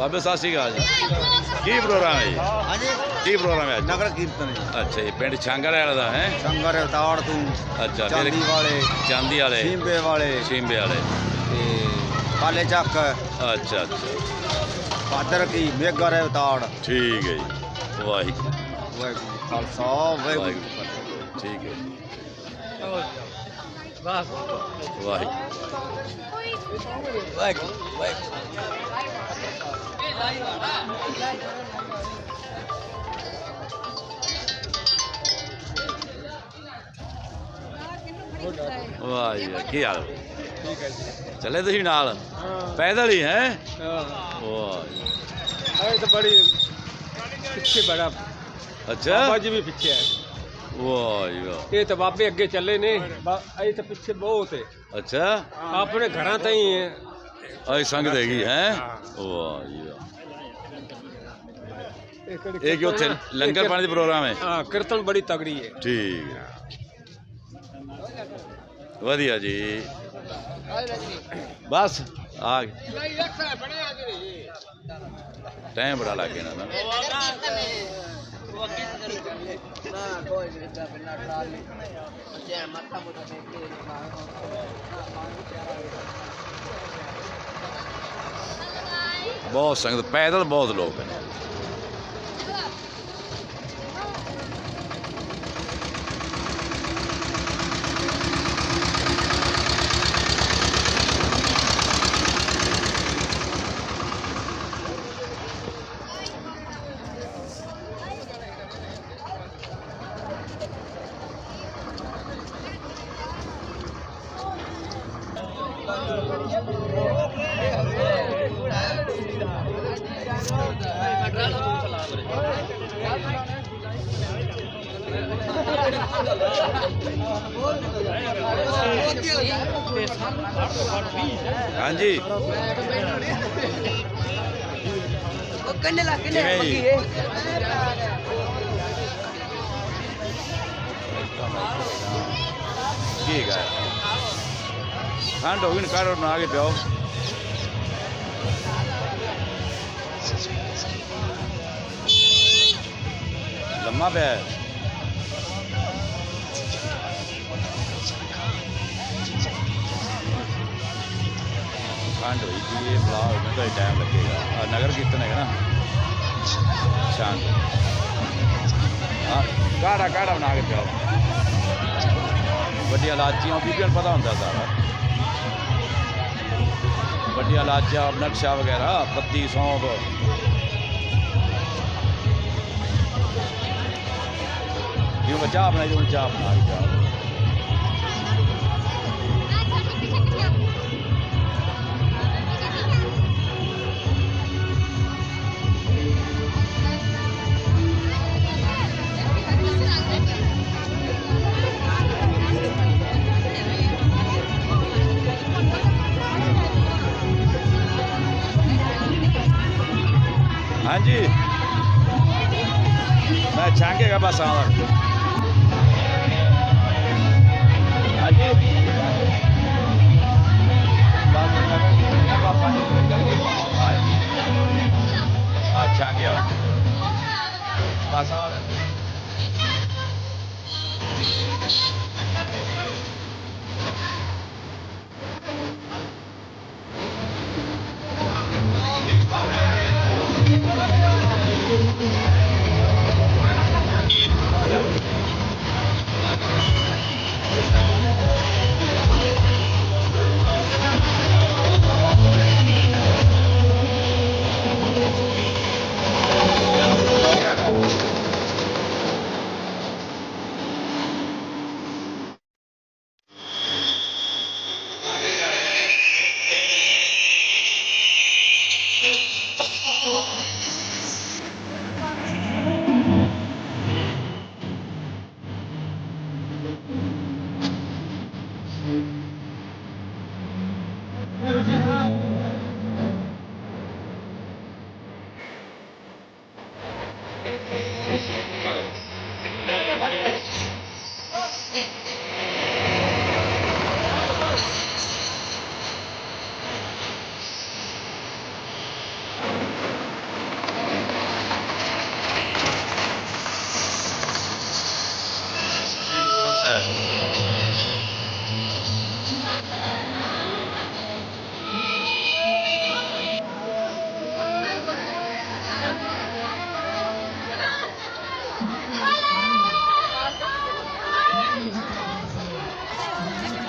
ਬਾਬੇ ਸਤਿ ਸ਼੍ਰੀ ਅਕਾਲ ਜੀ। ਕੀ ਪ੍ਰੋਗਰਾਮ ਹੈ ਜੀ? ਹਾਂਜੀ। ਕੀ ਪ੍ਰੋਗਰਾਮ ਹੈ ਅੱਜ? ਨਗਰ ਕੀਰਤਨ ਜੀ। ਅੱਛਾ ਜੀ ਪਿੰਡ ਛਾਂਗਲ ਵਾਲਾ ਦਾ ਹੈ? ਸੰਗਰ ਅਵਤਾੜ ਤੋਂ। ਅੱਛਾ ਚਾਂਦੀ ਵਾਲੇ। ਚਾਂਦੀ ਵਾਲੇ। ਸੀਂਬੇ ਵਾਲੇ। ਸ਼ੀਂਬੇ ਵਾਲੇ। ਤੇ ਕਾਲੇ ਚੱਕ। ਅੱਛਾ ਅੱਛਾ। ਪਾਦਰ ਕੀ ਮੇਗਰ ਅਵਤਾੜ ਠੀਕ ਹੈ ਜੀ। ਵਾਹਿਗੁਰੂ। ਵਾਹਿਗੁਰੂ ਖਾਲਸਾ ਵਾਹਿਗੁਰੂ ਠੀਕ ਹੈ ਜੀ। ਵਾਹਿਗੁਰੂ। ਵਾਹ ਜੀ ਕੀ ਹਾਲ ਠੀਕ ਹੈ ਜੀ। ਚੱਲੇ ਤੁਸੀਂ ਨਾਲ? ਪੈਦਲ ਹੀ ਹੈ? ਹਾਂ। ਵਾਹ ਜੀ। ਅਰੇ ਤਾਂ ਬੜੀ ਪਿੱਛੇ ਬੜਾ ਅੱਛਾ। ਬਾਬਾ ਜੀ ਵੀ ਪਿੱਛੇ ਹੈ ਵਾਹ ਜੀ ਵਾਹ। ਇਹ ਤਾਂ ਬਾਬੇ ਅੱਗੇ ਚੱਲੇ ਨੇ। ਇਹ ਤਾਂ ਪਿੱਛੇ ਬਹੁਤ ਹੈ। ਅੱਛਾ। ਆਪਣੇ ਘਰਾਂ ਤਾਈ ਹੈ। ਆਈ ਸੰਗਤ ਹੈਗੀ ਹੈ। ਵਾਹ ਜੀ ਵਾਹ। ਇਹ ਕਿ ਉੱਥੇ? ਲੰਗਰ ਪਾਣੀ ਦਾ ਪ੍ਰੋਗਰਾਮ ਹੈ? ਹਾਂ ਕੀਰਤਨ ਬੜੀ ਤਗੜੀ ਹੈ। ਠੀਕ ਹੈ। ਵਧੀਆ ਜੀ। ਬਸ ਆ ਗਏ। ਟਾਈਮ ਬੜਾ ਲੱਗ ਗਿਆ ਨਾ। ਬਹੁਤ ਸੰਗਤ ਪੈਦਲ ਬਹੁਤ ਲੋਕ ਹੈ ਹਾਂਜੀ ਉਹ ਕੰਨੇ ਲਾ ਕੰਨੇ ਕਿਵੇਂ ਜੀ? ਪੱਕੀ ਏ ਠੀਕ ਹੈ ਠੰਡ ਹੋ ਗਈ ਨਾ ਕਾੜੋ ਨਾ ਕੇ ਪਿਓ ਲੰਮਾ ਪਿਆ ਹੈ। ਠੰਡ ਹੋਈ ਜੀ ਇਹ ਬਲਾ ਹੋਣਾ ਤਾਂ ਟਾਈਮ ਲੱਗੇਗਾ ਆ ਨਗਰ ਕੀਰਤਨ ਹੈਗਾ ਨਾ ਸ਼ਾਂਤ ਹਾਂ ਕਾੜਾ ਕਾੜਾ ਬਣਾ ਕੇ ਪਿਓ ਵੱਡੀਆਂ ਲਾਚੀਆਂ ਬੀਬੀਆਂ ਨੂੰ ਪਤਾ ਹੁੰਦਾ ਸਾਰਾ ਵੱਡੀਆਂ ਲਾਚੀਆਂ ਨਕਸ਼ਾ ਵਗੈਰਾ ਪੱਤੀ ਸੌਂਫ ਜਿਉਂ ਚਾਹ ਬਣਾਈ ਜਿਉਂ ਚਾਹ ਬਣਾ ਕੇ ਹਾਂਜੀ ਮੈਂ ਛਾਂਗੇਗਾ ਬਸ ਆਵਾਂ ਹਾਂਜੀ to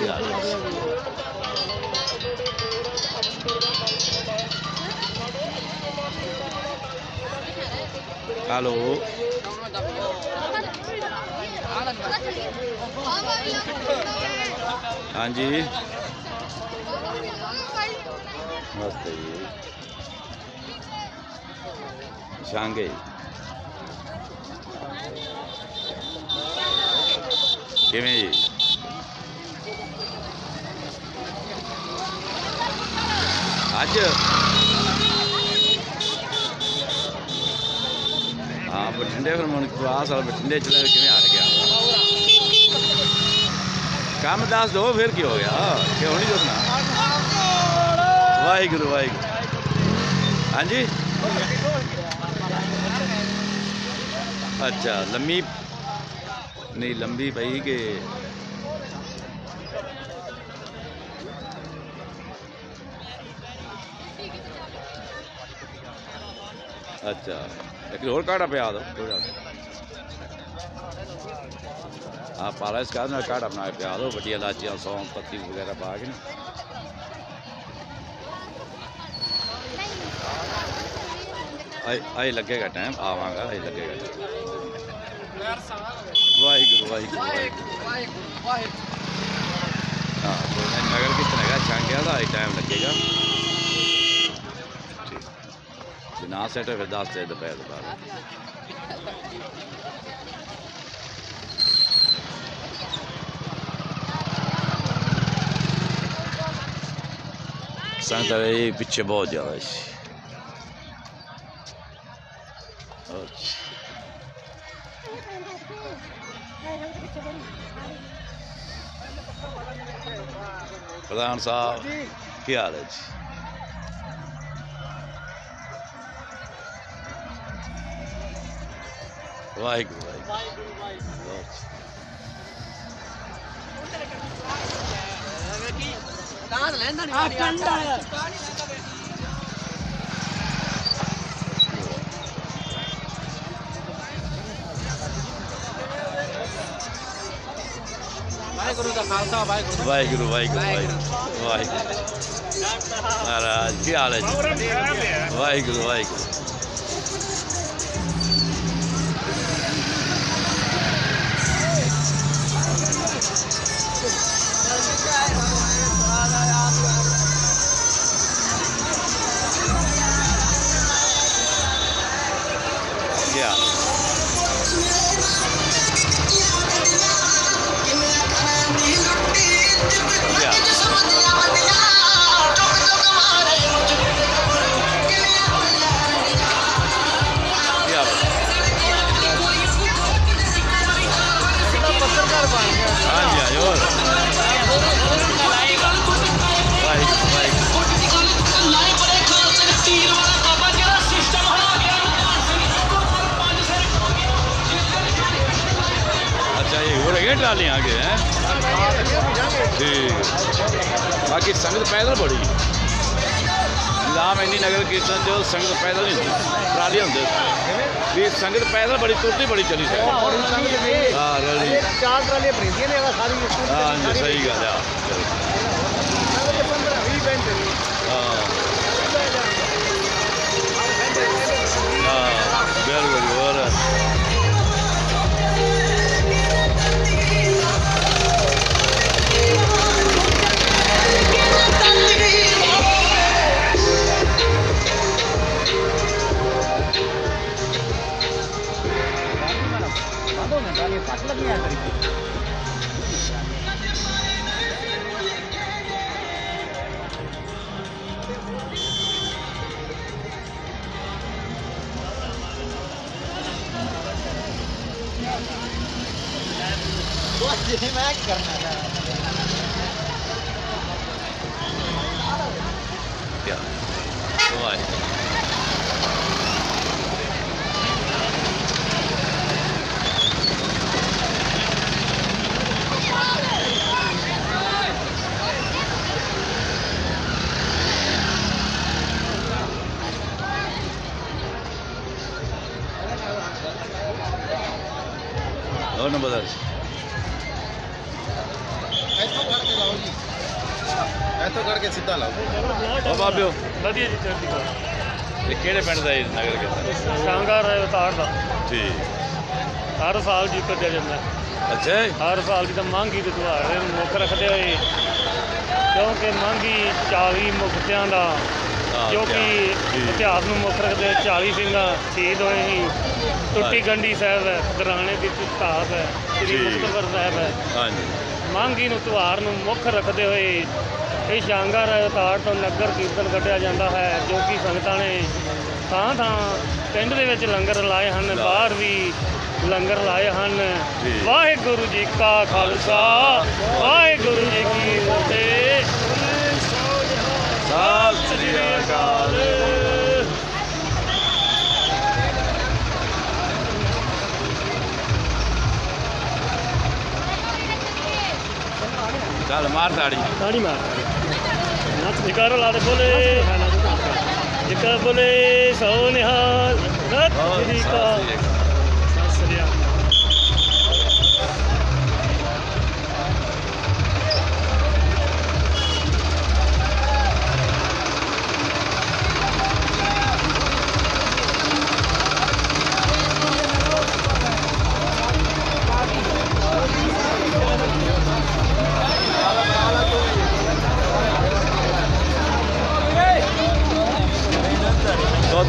ਸੰਗਤ ਪੈਦਲ ਹੀ ਹੈਲੋ। ਹਾਂਜੀ। ਨਮਸਤੇ ਜੀ। ਸ਼ਾਂਗੇ ਕਿਵੇਂ ਜੀ? ਅੱਜ। ਹਾਂ, ਬਠਿੰਡੇ ਫਿਰ ਮਨ ਕਲਾਸ ਵਾਲਾ ਬਠਿੰਡੇ ਚਲੇ ਕਿਵੇਂ ਹਾਰ ਗਿਆ। ਕੰਮ ਦੱਸ ਦੋ, ਫਿਰ ਕੀ ਹੋ ਗਿਆ? ਕਿਉਂ ਨਹੀਂ ਦੱਸਣਾ ਵਾਹਿਗੁਰੂ ਵਾਹਿਗੁਰੂ। ਹਾਂਜੀ? ਅੱਛਾ, ਲੰਮੀ ਨਹੀਂ, ਲੰਬੀ ਪਈ ਕਿ ਅੱਛਾ ਇੱਕ ਹੋਰ ਕਾੜਾ ਪਿਆ ਦੋ ਕੋਈ ਗੱਲ ਆ ਪਾਲਾ ਇਸ ਕਾਰਨ ਕਾੜਾ ਬਣਾ ਕੇ ਪਿਆ ਦੋ ਵੱਡੀਆਂ ਲਾਚੀਆਂ ਸੌਂਫ ਪੱਤੀ ਵਗੈਰਾ ਪਾ ਕੇ ਨਾ ਆਈ ਆਈ ਲੱਗੇਗਾ ਟਾਈਮ ਆਵਾਂਗਾ ਆਈ ਲੱਗੇਗਾ time। ਵਾਹਿਗੁਰੂ ਵਾਹਿਗੁਰੂ ਵਾਹਿਗੁਰੂ ਹਾਂ ਕੋਈ ਨਹੀਂ, ਨਗਰ ਕੀਰਤਨ ਹੈਗਾ ਛਾਂਗਿਆ ਦਾ ਆਈ ਟਾਈਮ ਲੱਗੇਗਾ ਠੀਕ। ਜੇ ਨਾ ਸੈਟ ਹੋਏ ਫਿਰ ਦੱਸ ਦੇ ਦੁਪਹਿਰ ਦੇ ਬਾਅਦ। ਸੰਗਤ ਇਹ ਪਿੱਛੇ ਬਹੁਤ ਜ਼ਿਆਦਾ ਸੀ। ਪ੍ਰਧਾਨ ਸਾਹਿਬ, ਕੀ ਹਾਲ ਹੈ ਜੀ? ਵਾਹਿਗੁਰੂ ਵਾਹਿਗੁਰੂ ਅੱਛਾ। ਵਾਹਿਗੁਰੂ ਦਾ ਖਾਲਸਾ ਵਾਹਿਗੁਰੂ ਵਾਹਿਗੁਰੂ ਵਾਹਿਗੁਰੂ ਵਾਹਿਗੁਰੂ ਵਾਹਿਗੁਰੂ ਮਹਾਰਾਜ ਕੀ ਹਾਲ ਹੈ ਜੀ ਵਾਹਿਗੁਰੂ ਵਾਹਿਗੁਰੂ ਆਗੇ ਹੈ? ਠੀਕ ਬਾਕੀ ਸੰਗਤ ਪੈਦਲ ਬੜੀ। ਨਾਮ ਇੰਨੀ ਨਗਰ ਕੀਰਤਨ ਜੋ ਸੰਗਤ ਪੈਦਲ ਨਹੀਂ ਹੁੰਦੀ। ਟਰਾਲੀਆਂ ਹੁੰਦੇ ਵੀ ਸੰਗਤ ਪੈਦਲ ਬੜੀ ਤੁਰਦੀ ਬੜੀ ਚਲੀ ਸੀ ਹਾਂ ਰਲੀ। ਚਾਰ ਟਰਾਲੀਆਂ ਭਰੀਆਂ ਨੇ ਸਾਰੀ ਹਾਂ ਸਹੀ ਗੱਲ ਆ। ਕਿਆ ਵਧੀਆ ਜੀ ਚੜ੍ਹਦੀ ਕਲਾ ਇਹ ਕਿਹੜੇ ਪਿੰਡ ਦਾ ਇਹ ਨਗਰ ਕੀਰਤਨ ਸ਼ਾਂਗਾਰ ਹੈ ਉਤਾਰ ਦਾ ਠੀਕ ਹਰ ਸਾਲ ਜੀ ਕੱਢਿਆ ਜਾਂਦਾ ਹੈ। ਅੱਛਾ ਜੀ? ਹਰ ਸਾਲ ਦੀ ਤਾਂ ਮੰਗੀ ਦੇ ਤਿਉਹਾਰ ਨੂੰ ਮੁੱਖ ਰੱਖਦੇ ਹੋਏ ਕਿਉਂਕਿ ਮੰਗੀ 40 ਮੁਕਤਿਆਂ ਦਾ ਹਾਂ, ਜੋ ਕਿ ਠੀਕ। ਇਤਿਹਾਸ ਨੂੰ ਮੁੱਖ ਰੱਖਦੇ ਹੋਏ 40 ਸਿੰਘਾਂ ਸ਼ਹੀਦ ਹੋਏ ਸੀ ਟੁੱਟੀ। ਗੰਢੀ ਸਾਹਿਬ ਹੈ ਦਰਾਣੇ ਦੀ ਧਾਤ ਹੈ ਸ੍ਰੀ ਠੀਕ। ਮੁਕਤਸਰ ਸਾਹਿਬ ਹੈ ਹਾਂਜੀ ਮੰਗੀ ਨੂੰ ਤਿਉਹਾਰ ਨੂੰ ਮੁੱਖ ਰੱਖਦੇ ਹੋਏ ਇਹ ਸ਼ਾਂਗਾਰ ਅਵਤਾਰ ਤੋਂ ਨਗਰ ਕੀਰਤਨ ਕੱਢਿਆ ਜਾਂਦਾ ਹੈ ਜੋ ਕਿ ਸੰਗਤਾਂ ਨੇ ਥਾਂ ਥਾਂ ਪਿੰਡ ਦੇ ਵਿੱਚ ਲੰਗਰ ਲਾਏ ਹਨ ਬਾਹਰ ਵੀ ਲੰਗਰ ਲਾਏ ਹਨ। ਵਾਹਿਗੁਰੂ ਜੀ ਕਾ ਖਾਲਸਾ ਵਾਹਿਗੁਰੂ ਜੀ ਕੀ ਫਤਿਹ। ਸਤਿ ਸ੍ਰੀ ਅਕਾਲ। ਚੱਲ ਮਾਰ ਤਾੜੀ। ਤਾੜੀ ਮਾਰ। Jika lah ada boleh. Jika boleh, sahun ni hal. Jika.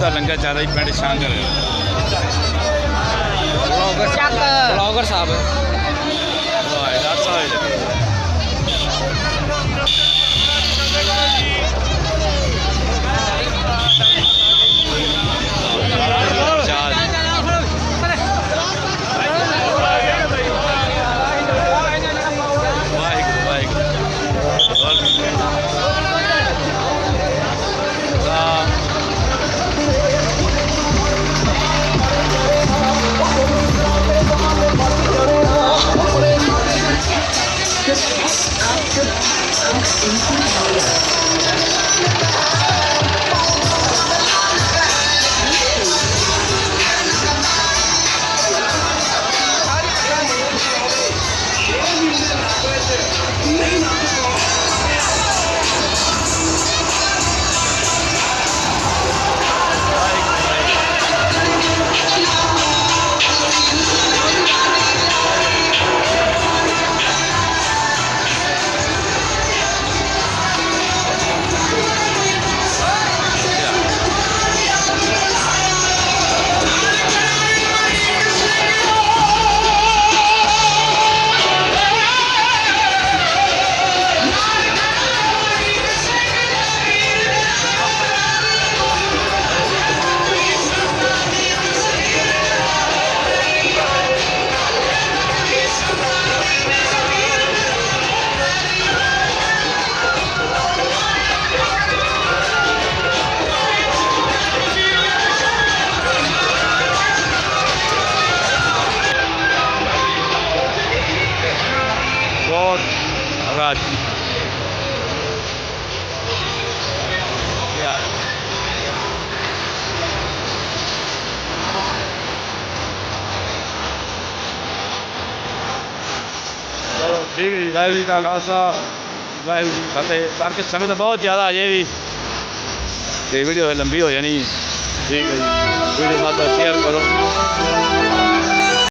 ਦਾ ਲੰਗਰ ਚੱਲ ਰਹੀ ਪਿੰਡ ਸ਼ਾਂਗਰ ਬਲੌਗਰ ਸਾਹਿਬ। ਵਾਹ ਇਹਦਾ ਸਾਹ ਲੱਗੇ ਚਾਲ ਰਾਜ ਯਾ ਚਲੋ ਠੀਕ ਹੈ ਜੀ ਵਾਹਿਗੁਰੂ ਜੀ ਕਾ ਖਾਲਸਾ ਵਾਹਿਗੁਰੂ ਜੀ ਕੀ ਫਤਿਹ ਕਰਕੇ ਸੰਗਤ ਬਹੁਤ ਜ਼ਿਆਦਾ ਆ ਜੇ ਵੀ ਤੇ ਵੀਡੀਓ ਲੰਬੀ ਹੋ ਜਾਣੀ ਠੀਕ ਹੈ ਜੀ ਵੀਡੀਓ ਮਾਤਾ ਸ਼ੇਅਰ ਕਰੋ